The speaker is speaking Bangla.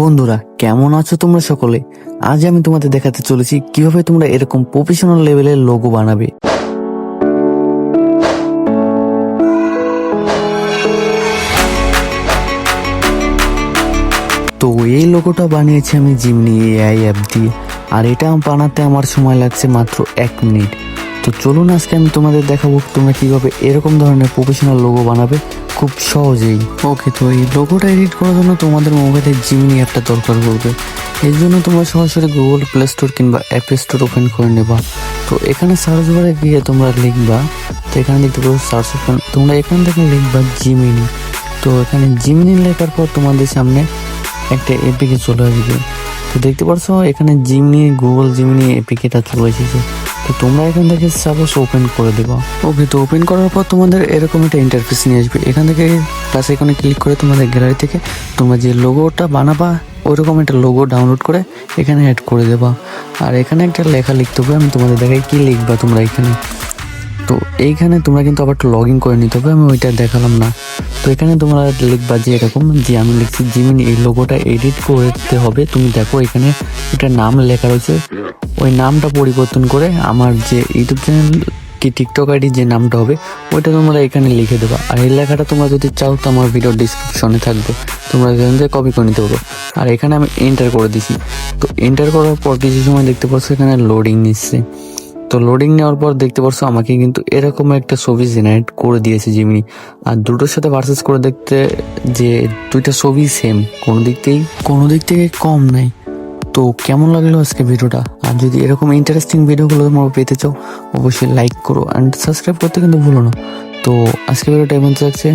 বন্ধুরা, কেমন আছো তোমরা সকলে? আজ আমি তোমাদের দেখাতে চলেছি কীভাবে তোমরা এরকম প্রফেশনাল লেভেলের লোগো বানাবে। তো এই লোগোটা বানিয়েছি আমি জিমনি এআই অ্যাপ দিয়ে। আর এটা বানাতে আমার সময় লাগছে মাত্র এক মিনিট। তো চলুন আজকে আমি তোমাদের দেখাবো তোমরা কীভাবে এরকম ধরনের প্রফেশনাল লোগো বানাবে। খুব সহজেই। ওকে তো এই লোগোটা এডিট করার জন্য তোমাদের মোবাইলে জিমনি অ্যাপটা দরকার পড়বে। এর জন্য তোমরা সরাসরি গুগল প্লে স্টোর কিংবা অ্যাপ স্টোর ওপেন করে নেবা। তো এখানে সার্চ বারে গিয়ে তোমরা লিখবা। তো এখানে দেখতে পাবো সার্চ ওপেন তোমরা এখান থেকে লিখবা জিমিনি তো এখানে জিমিনি লেখার পর তোমাদের সামনে একটা এপিকে চলে আসবে। তো দেখতে পাচ্ছ এখানে জিমনি গুগল জিমনি এপিকেটা চলে এসেছে। তো তোমরা এখান থেকে সাপোজ ওপেন করে দেবো। ওকে তো ওপেন করার পর তোমাদের এরকম একটা ইন্টারফেস নিয়ে আসবে। এখান থেকে প্লাস এখানে ক্লিক করে তোমাদের গ্যালারি থেকে তোমরা যে লোগোটা বানাবা ওইরকম একটা লোগো ডাউনলোড করে এখানে অ্যাড করে দেবা। আর এখানে একটা লেখা লিখতে হবে, আমি তোমাদের দেখাই কি লিখবা তোমরা এখানে। তো এইখানে তোমরা কিন্তু আবার লগ ইন করে নিতে হবে, আমি ওইটা দেখালাম না। তো এখানে তোমরা লিখবা যে এরকম, যে আমি লিখছি জিমিন এই লোগোটা এডিট করতে হবে। তুমি দেখো এখানে একটা নাম লেখা রয়েছে ওই নামটা পরিবর্তন করে আমার যে ইউটিউব চ্যানেল কি টিকটক আইডি যে নামটা হবে, ওইটা তোমরা এখানে লিখে দেবা। আর এই লেখাটা তোমরা যদি চাও তো আমার ভিডিও ডিসক্রিপশনে থাকবে। তোমরা এখান থেকে কপি করে নিতে পারো আর এখানে আমি এন্টার করে দিছি। তো এন্টার করার পর কিছু সময় দেখতে পাচ্ছ এখানে লোডিং নিচ্ছে। তো লোডিং নেওয়ার পর দেখতে পারছ আমাকে কিন্তু এরকম একটা ছবি জেনারেট করে দিয়েছে জিমিনি আর দুটোর সাথে ভার্সেস করে দেখতে যে দুইটা ছবি সেম কোনো দিক থেকেই কোনো দিক থেকে কম নাই। তো কেমন লাগল আজকে ভিডিওটা আর যদি এরকম ইন্টারেস্টিং ভিডিওগুলো তোমরা পেতে চাও, অবশ্যই লাইক করো অ্যান্ড সাবস্ক্রাইব করতে কিন্তু ভুলো না। তো আজকে ভিডিওটা এমন থাকছে